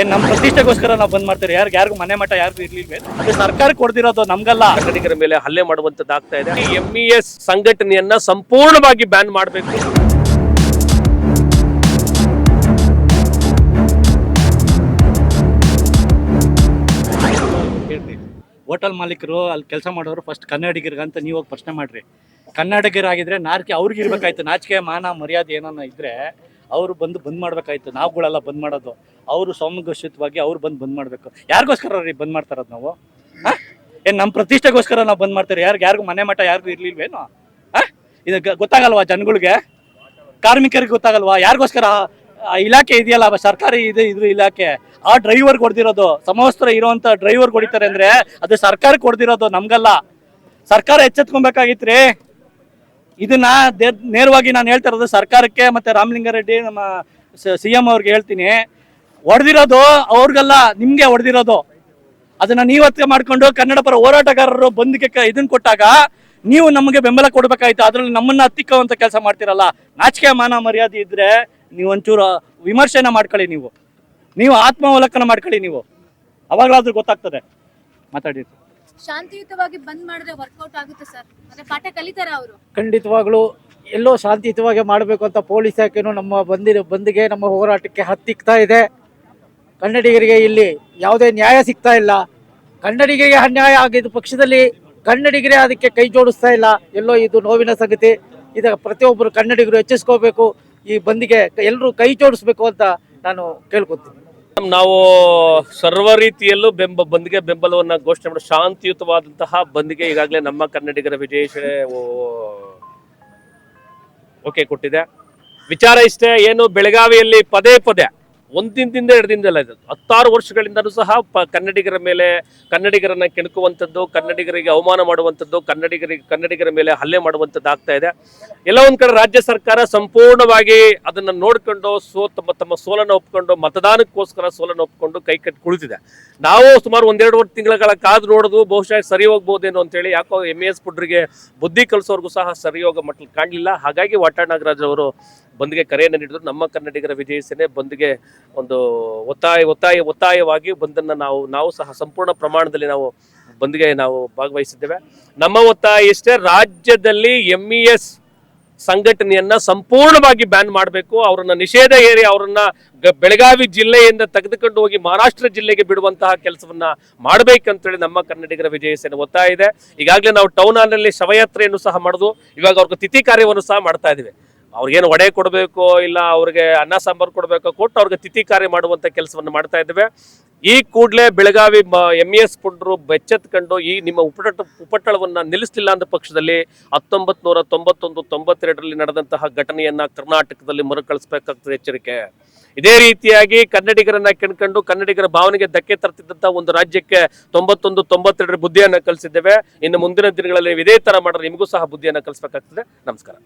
ಏನ್ ನಮ್ಮ ಪ್ರತಿಷ್ಠೆಗೋಸ್ಕರ ನಾವು ಬಂದ್ ಮಾಡ್ತಾರೆ ಯಾರು ಯಾರಿಗೂ ಮನೆ ಮಠ ಯಾರು ಇರ್ಲಿಲ್ವೇ? ಅದು ಸರ್ಕಾರ ಕೊಡ್ದಿರೋದು ನಮ್ಗಲ್ಲ. ಕನ್ನಡಿಗರ ಮೇಲೆ ಹಲ್ಲೆ ಮಾಡುವಂತದ್ದಾಗ್ತಾ ಇದೆ. ಎಂ ಇ ಎಸ್ ಸಂಘಟನೆಯನ್ನ ಸಂಪೂರ್ಣವಾಗಿ ಬ್ಯಾನ್ ಮಾಡಬೇಕು. ಹೋಟೆಲ್ ಮಾಲೀಕರು ಅಲ್ಲಿ ಕೆಲಸ ಮಾಡೋರು ಫಸ್ಟ್ ಕನ್ನಡಿಗರಿಗಂತ ನೀವು ಹೋಗಿ ಪ್ರಶ್ನೆ ಮಾಡ್ರಿ. ಕನ್ನಡಿಗರಾಗಿದ್ರೆ ನಾರ್ಕೆ ಅವ್ರಿಗೆ ಇರ್ಬೇಕಾಯ್ತು. ನಾಚಿಕೆ, ಮಾನ, ಮರ್ಯಾದೆ ಏನನ್ನ ಇದ್ರೆ ಅವರು ಬಂದು ಬಂದ್ ಮಾಡ್ಬೇಕಾಯ್ತು. ನಾವುಗಳೆಲ್ಲ ಬಂದ್ ಮಾಡೋದು. ಅವರು ಸೌಮ್ಯಘೋಷಿತವಾಗಿ ಅವ್ರು ಬಂದು ಬಂದ್ ಮಾಡ್ಬೇಕು. ಯಾರಿಗೋಸ್ಕರ ರೀ ಬಂದ್ ಮಾಡ್ತಾರದ್ ನಾವು? ಏನ್ ನಮ್ಮ ಪ್ರತಿಷ್ಠೆಗೋಸ್ಕರ ನಾವು ಬಂದ್ ಮಾಡ್ತಾರೆ? ಯಾರ್ಗ, ಯಾರಿಗೂ ಮನೆ ಮಠ ಯಾರಿಗೂ ಇರ್ಲಿಲ್ವೇನು? ಇದ ಗೊತ್ತಾಗಲ್ವಾ ಜನಗಳಿಗೆ? ಕಾರ್ಮಿಕರಿಗೆ ಗೊತ್ತಾಗಲ್ವಾ? ಯಾರಿಗೋಸ್ಕರ ಇಲಾಖೆ ಇದೆಯಲ್ಲ ಸರ್ಕಾರಿ ಇದು, ಇದ್ರ ಇಲಾಖೆ. ಆ ಡ್ರೈವರ್ ಹೊಡೆದಿರೋದು, ಸಮವಸ್ತ್ರ ಇರುವಂತ ಡ್ರೈವರ್ ಹೊಡಿತಾರೆ ಅಂದ್ರೆ ಅದು ಸರ್ಕಾರ ಕೊಡ್ದಿರೋದು ನಮ್ಗಲ್ಲ. ಸರ್ಕಾರ ಎಚ್ಚೆತ್ಕೊಬೇಕಾಗಿತ್ರಿ. ಇದನ್ನ ನೇರವಾಗಿ ನಾನು ಹೇಳ್ತಾ ಇರೋದು ಸರ್ಕಾರಕ್ಕೆ ಮತ್ತೆ ರಾಮಲಿಂಗಾರೆಡ್ಡಿ ನಮ್ಮ ಸಿ ಎಂ ಅವ್ರಿಗೆ ಹೇಳ್ತೀನಿ. ಹೊಡೆದಿರೋದು ಅವ್ರಿಗಲ್ಲ, ನಿಮ್ಗೆ ಹೊಡೆದಿರೋದು ಅದನ್ನ ನೀವತ್ತೆ ಮಾಡ್ಕೊಂಡು ಕನ್ನಡ ಪರ ಹೋರಾಟಗಾರರು ಬಂದಿಗೆ ಇದನ್ನ ಕೊಟ್ಟಾಗ ನೀವು ನಮಗೆ ಬೆಂಬಲ ಕೊಡ್ಬೇಕಾಯ್ತು. ಅದ್ರಲ್ಲಿ ನಮ್ಮನ್ನ ಹತ್ತಿಕ್ಕುವಂತ ಕೆಲಸ ಮಾಡ್ತಿರಲ್ಲ. ನಾಚಿಕೆ, ಮಾನ, ಮರ್ಯಾದೆ ಇದ್ರೆ ನೀವು ಒಂಚೂರು ವಿಮರ್ಶೆನ ಮಾಡ್ಕೊಳ್ಳಿ ನೀವು. ನೀವು ಆತ್ಮಾವಲೋಕನ ಮಾಡ್ಕೊಳ್ಳಿ ನೀವು. ಅವಾಗಲಾದ್ರೂ ಗೊತ್ತಾಗ್ತದೆ. ಮಾತಾಡಿ. ಶಾಂತಿಯುತವಾಗಿ ಬಂದ್ ಮಾಡಿದ್ರೆ ವರ್ಕೌಟ್ ಆಗುತ್ತೆ ಸರ್ ಅಂದ್ರೆ ಪಾಠ ಕಲಿತಾರ ಅವರು. ಖಂಡಿತವಾಗ್ಲೂ ಎಲ್ಲೋ ಶಾಂತಿಯುತವಾಗಿ ಮಾಡಬೇಕು ಅಂತ ಪೊಲೀಸ್ ಇಲಾಖೆನೂ ನಮ್ಮ ಬಂದಿರೋ, ಬಂದ್ಗೆ ನಮ್ಮ ಹೋರಾಟಕ್ಕೆ ಹತ್ತಿಕ್ತಾ ಇದೆ. ಕನ್ನಡಿಗರಿಗೆ ಇಲ್ಲಿ ಯಾವುದೇ ನ್ಯಾಯ ಸಿಗ್ತಾ ಇಲ್ಲ. ಕನ್ನಡಿಗರಿಗೆ ಅನ್ಯಾಯ ಆಗಿದ್ದ ಪಕ್ಷದಲ್ಲಿ ಕನ್ನಡಿಗರೇ ಅದಕ್ಕೆ ಕೈ ಜೋಡಿಸ್ತಾ ಇಲ್ಲ. ಎಲ್ಲೋ ಇದು ನೋವಿನ ಸಂಗತಿ. ಇದರ ಪ್ರತಿಯೊಬ್ಬರು ಕನ್ನಡಿಗರು ಹೆಚ್ಚಿಸ್ಕೋಬೇಕು ಈ ಬಂದಿಗೆ ಎಲ್ಲರೂ ಕೈ ಜೋಡಿಸ್ಬೇಕು ಅಂತ ನಾನು ಕೇಳ್ಕೊತೀನಿ. ನಾವು ಸರ್ವ ರೀತಿಯಲ್ಲೂ ಬೆಂಬ, ಬಂದ್ಗೆ ಬೆಂಬಲವನ್ನ ಘೋಷಣೆ ಮಾಡಿ, ಶಾಂತಿಯುತವಾದಂತಹ ಬಂದ್ಗೆ ಈಗಾಗಲೇ ನಮ್ಮ ಕನ್ನಡಿಗರ ವಿಜಯ ಓಕೆ ಕೊಟ್ಟಿದೆ. ವಿಚಾರ ಇಷ್ಟೇ, ಏನು ಬೆಳಗಾವಿಯಲ್ಲಿ ಪದೇ ಪದೇ ಒಂದು ದಿನದಿಂದ ಎರಡು ದಿನದಲ್ಲ ಇದು. ಹತ್ತಾರು ವರ್ಷಗಳಿಂದಲೂ ಸಹ ಪ, ಕನ್ನಡಿಗರ ಮೇಲೆ, ಕನ್ನಡಿಗರನ್ನ ಕೆಣಕುವಂಥದ್ದು, ಕನ್ನಡಿಗರಿಗೆ ಅವಮಾನ ಮಾಡುವಂಥದ್ದು ಕನ್ನಡಿಗರಿಗೆ ಕನ್ನಡಿಗರ ಮೇಲೆ ಹಲ್ಲೆ ಮಾಡುವಂಥದ್ದು ಆಗ್ತಾ ಇದೆ. ಎಲ್ಲ ಒಂದು ಕಡೆ ರಾಜ್ಯ ಸರ್ಕಾರ ಸಂಪೂರ್ಣವಾಗಿ ಅದನ್ನು ನೋಡಿಕೊಂಡು, ಸೋ, ತಮ್ಮ ತಮ್ಮ ಸೋಲನ್ನು ಒಪ್ಕೊಂಡು, ಮತದಾನಕ್ಕೋಸ್ಕರ ಸೋಲನ್ನು ಒಪ್ಕೊಂಡು ಕೈ ಕಟ್ಟಿ ಕುಳಿತಿದೆ. ನಾವು ಸುಮಾರು ಒಂದೆರಡು ವರ್ಷ ತಿಂಗಳ ಕಾದು ನೋಡೋದು ಬಹುಶಃ ಸರಿ ಹೋಗ್ಬೋದೇನೋ ಅಂತೇಳಿ ಯಾಕೋ ಎಂ ಎಸ್ ಪುಡ್ರಿಗೆ ಬುದ್ಧಿ ಕಲಿಸೋರ್ಗೂ ಸಹ ಸರಿಯೋಗ ಮಟ್ಟಲ್ಲಿ ಕಾಣಲಿಲ್ಲ. ಹಾಗಾಗಿ ವಾಟಾಳ್ ನಾಗರಾಜ್ ಅವರು ಬಂದ್ಗೆ ಕರೆಯನ್ನು ನೀಡಿದ್ರು. ನಮ್ಮ ಕನ್ನಡಿಗರ ವಿಜಯ ಸೇನೆ ಬಂದ್ಗೆ ಒಂದು ಒತ್ತಾಯ ಒತ್ತಾಯ, ಒತ್ತಾಯವಾಗಿ ಬಂದನ್ನು ನಾವು ನಾವು ಸಹ ಸಂಪೂರ್ಣ ಪ್ರಮಾಣದಲ್ಲಿ ನಾವು ಬಂದ್ಗೆ ನಾವು ಭಾಗವಹಿಸಿದ್ದೇವೆ. ನಮ್ಮ ಒತ್ತಾಯ ಇಷ್ಟೇ, ರಾಜ್ಯದಲ್ಲಿ ಎಂ ಇ ಎಸ್ ಸಂಘಟನೆಯನ್ನ ಸಂಪೂರ್ಣವಾಗಿ ಬ್ಯಾನ್ ಮಾಡಬೇಕು. ಅವರನ್ನ ನಿಷೇಧ ಏರಿ ಅವರನ್ನ ಬೆಳಗಾವಿ ಜಿಲ್ಲೆಯಿಂದ ತೆಗೆದುಕೊಂಡು ಹೋಗಿ ಮಹಾರಾಷ್ಟ್ರ ಜಿಲ್ಲೆಗೆ ಬಿಡುವಂತಹ ಕೆಲಸವನ್ನ ಮಾಡಬೇಕಂತೇಳಿ ನಮ್ಮ ಕನ್ನಡಿಗರ ವಿಜಯ ಸೇನೆ ಒತ್ತಾಯ ಇದೆ. ಈಗಾಗಲೇ ನಾವು ಟೌನ್ ಹಾಲ್ನಲ್ಲಿ ಶವಯಾತ್ರೆಯನ್ನು ಸಹ ಮಾಡುದು. ಇವಾಗ ಅವ್ರಿಗೆ ತಿಥಿ ಕಾರ್ಯವನ್ನು ಸಹ ಮಾಡ್ತಾ ಇದೀವಿ ಅವ್ರಿಗೇನು ಒಡೆ ಕೊಡಬೇಕು ಇಲ್ಲ ಅವ್ರಿಗೆ ಅನ್ನ ಸಾಂಬಾರು ಕೊಡಬೇಕು ಕೊಟ್ಟು ಅವ್ರಿಗೆ ತಿಥಿ ಕಾರ್ಯ ಮಾಡುವಂಥ ಕೆಲಸವನ್ನು ಮಾಡ್ತಾ ಇದ್ದೇವೆ. ಈ ಕೂಡಲೇ ಬೆಳಗಾವಿ ಎಂ ಎಸ್ ಪುಂಡ್ರು ಬೆಚ್ಚೆತ್ಕೊಂಡು ಈ ನಿಮ್ಮ ಉಪಟ ಉಪಟಳವನ್ನು ನಿಲ್ಲಿಸಲಿಲ್ಲ ಅಂದ ಪಕ್ಷದಲ್ಲಿ ಹತ್ತೊಂಬತ್ತು ನೂರ ತೊಂಬತ್ತೊಂದು, ತೊಂಬತ್ತೆರಡರಲ್ಲಿ ನಡೆದಂತಹ ಘಟನೆಯನ್ನು ಕರ್ನಾಟಕದಲ್ಲಿ ಮರುಕಳಿಸಬೇಕಾಗ್ತದೆ ಎಚ್ಚರಿಕೆ. ಇದೇ ರೀತಿಯಾಗಿ ಕನ್ನಡಿಗರನ್ನ ಕೆಣ್ಕೊಂಡು ಕನ್ನಡಿಗರ ಭಾವನೆಗೆ ಧಕ್ಕೆ ತರ್ತಿದ್ದಂತಹ ಒಂದು ರಾಜ್ಯಕ್ಕೆ ತೊಂಬತ್ತೊಂದು, ತೊಂಬತ್ತೆರಡರ ಬುದ್ಧಿಯನ್ನು ಕಲಿಸಿದ್ದೇವೆ. ಇನ್ನು ಮುಂದಿನ ದಿನಗಳಲ್ಲಿ ಇದೇ ಥರ ಮಾಡಿದ್ರೆ ನಿಮಗೂ ಸಹ ಬುದ್ಧಿಯನ್ನು ಕಲಿಸಬೇಕಾಗ್ತದೆ. ನಮಸ್ಕಾರ.